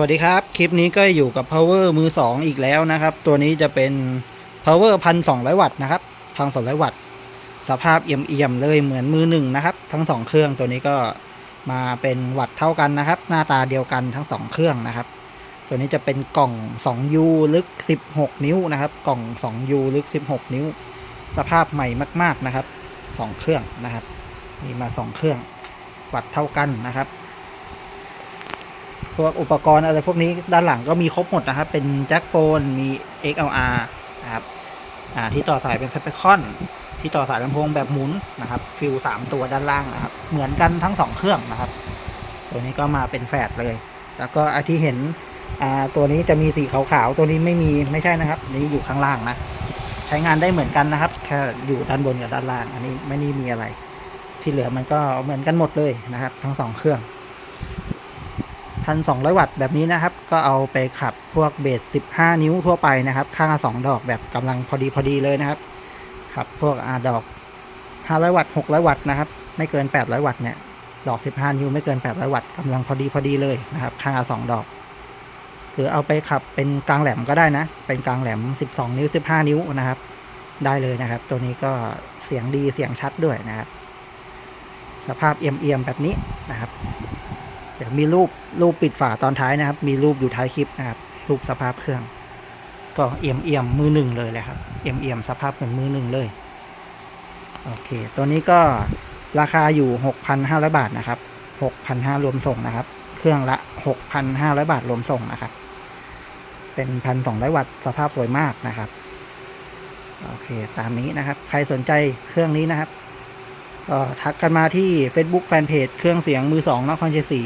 วัสดีครับ คลิปนี้ก็อยู่กับ power มือ 2 อีกแล้วนะครับ ตัวนี้จะเป็น power พันสองวัตต์นะครับพันสองวัตต์ สภาพเอี่ยมๆเลยเหมือนมือหนึ่งนะครับ ทั้งสองเครื่องตัวนี้ก็มาเป็นวัตต์เท่ากันนะครับ หน้าตาเดียวกันทั้งสองเครื่องนะครับ ตัวนี้จะเป็นกล่อง 2U ลึก 16 นิ้วนะครับ กล่อง 2U ลึก 16 นิ้ว สภาพใหม่มาก ๆนะครับสองเครื่องนะครับ มีมาสองเครื่อง วัตต์เท่ากันนะครับ พวกอุปกรณ์อะไรพวกนี้ด้านหลังก็มีครบหมดนะครับ เป็นแจ็คโฟนมี XLR นะครับที่ต่อสายเป็นสเปคอนที่ต่อสายลำโพงแบบหมุนนะครับ ฟิลสามตัวด้านล่างนะครับ เหมือนกันทั้งสองเครื่องนะครับ ตัวนี้ก็มาเป็นแฝดเลย แล้วก็อที่เห็นตัวนี้จะมีสีขาวๆตัวนี้ไม่มีไม่ใช่นะครับ นี่อยู่ข้างล่างนะใช้งานได้เหมือนกันนะครับ แค่อยู่ด้านบนกับด้านล่าง อันนี้ไม่ได้มีอะไร ที่เหลือมันก็เหมือนกันหมดเลยนะครับ ทั้งสองเครื่อง พันสองร้อยวัตต์แบบนี้นะครับ ก็เอาไปขับพวกเบสสิบห้านิ้วทั่วไปนะครับ ข้างละสองดอกแบบกำลังพอดีพอดีเลยนะครับ ขับพวกอาดอกห้าร้อยวัตต์หกร้อยวัตต์นะครับ ไม่เกินแปดร้อยวัตต์เนี่ย ดอกสิบห้านิ้วไม่เกินแปดร้อยวัตต์กำลังพอดีพอดีเลยนะครับ ข้างละสองดอก หรือเอาไปขับเป็นกลางแหลมก็ได้นะ เป็นกลางแหลมสิบสองนิ้วสิบห้านิ้วนะครับ ได้เลยนะครับ ตัวนี้ก็เสียงดีเสียงชัดด้วยนะครับ สภาพเอียมๆแบบนี้นะครับ เดี๋ยวมีรูปรูปปิดฝาตอนท้ายนะครับ มีรูปอยู่ท้ายคลิปนะครับรูปสภาพเครื่อง ก็เอี่ยมเอี่ยมมือหนึ่งเลยแหละครับเอี่ยมเอี่ยมสภาพเหมือนมือหนึ่งเลยโอเค ตัวนี้ก็ราคาอยู่หกพันห้าร้อยบาทนะครับหกพันห้ารวมส่งนะครับ เครื่องละหกพันห้าร้อยบาทรวมส่งนะครับ เป็นพันสองร้อยวัตต์สภาพสวยมากนะครับ โอเค ตามนี้นะครับ ใครสนใจเครื่องนี้นะครับ ก็ทักกันมาที่ Facebook Fanpage เครื่องเสียงมือสองนครชัยศรี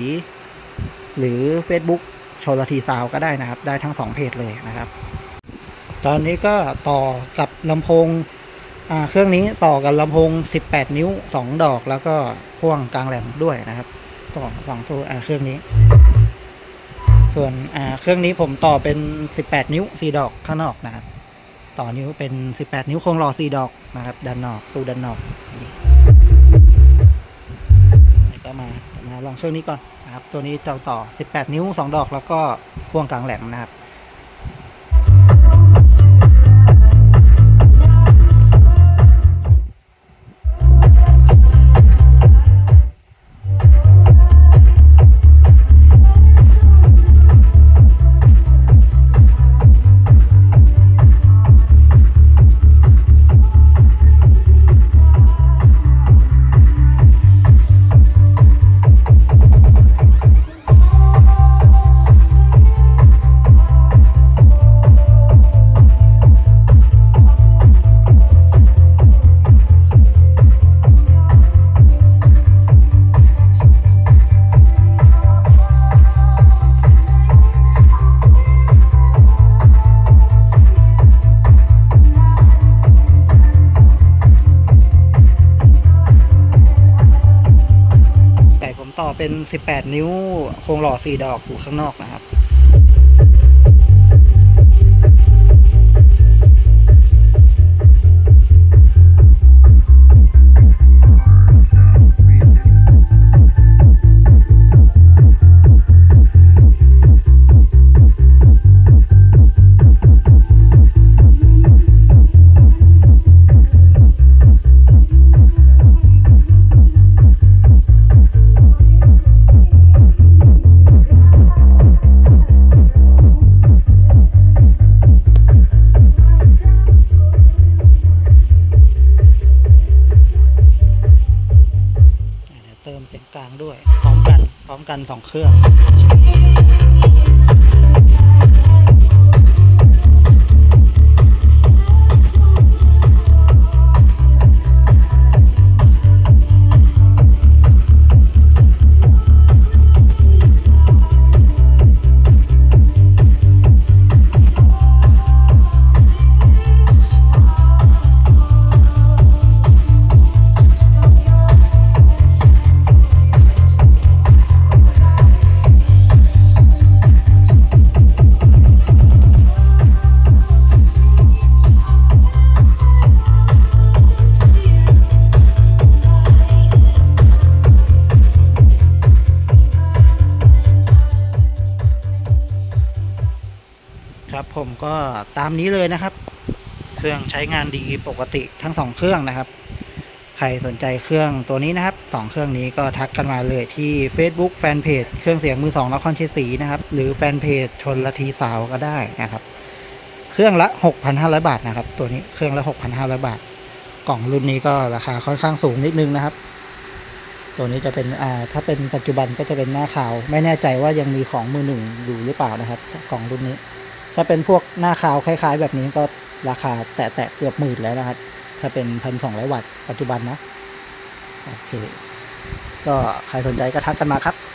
หรือ Facebook โชลทีซาวก็ได้นะครับ ได้ทั้งสองเพจเลยนะครับ ตอนนี้ก็ต่อกับลำโพงเครื่องนี้ต่อกับลำโพง 18 นิ้ว 2 ดอกแล้วก็พ่วงกลางแหลมด้วยนะครับต่อสองตัวเครื่องนี้ ส่วนเครื่องนี้ผมต่อเป็น 18 นิ้ว 4 ดอกข้างนอกนะครับ ต่อนิ้วเป็น 18 นิ้วโครงหล่อ4ดอกนะครับด้านนอกตู้ด้านนอกนี่ ช่วงนี้ก่อนนะครับ ตัวนี้จะต่อ 18 นิ้ว 2 ดอกแล้วก็พ่วงกลางแหลมนะครับ เป็น 18 นิ้วโครงหล่อ 4 ดอกอยู่ข้างนอกนะครับ ร้อมกันสองเครื่อง ก็ตามนี้เลยนะครับ เครื่องใช้งานดีปกติทั้งสองเครื่องนะครับ ใครสนใจเครื่องตัวนี้นะครับสองเครื่องนี้ก็ทักกันมาเลยที่ Facebook แฟนเพจเครื่องเสียงมือสองนครชัยศรีนะครับ หรือแฟนเพจชนละทีสาวก็ได้นะครับ เครื่องละ 6,500 บาทนะครับ ตัวนี้เครื่องละ 6,500 บาท กล่องรุ่นนี้ก็ราคาค่อนข้างสูงนิดนึงนะครับตัวนี้จะเป็นอ่าถ้าเป็นปัจจุบันก็จะเป็นหน้าขาว ไม่แน่ใจว่ายังมีของมือหนึ่งอยู่หรือเปล่านะครับ กล่องรุ่นนี้ ถ้าเป็นพวกหน้าขาวคล้าย ๆ แบบนี้ก็ราคาแตะๆเกือบหมื่นแล้วนะครับ ถ้าเป็นพันสองร้อยวัตต์ปัจจุบันนะ โอเค ก็ใครสนใจก็ทักกันมาครับ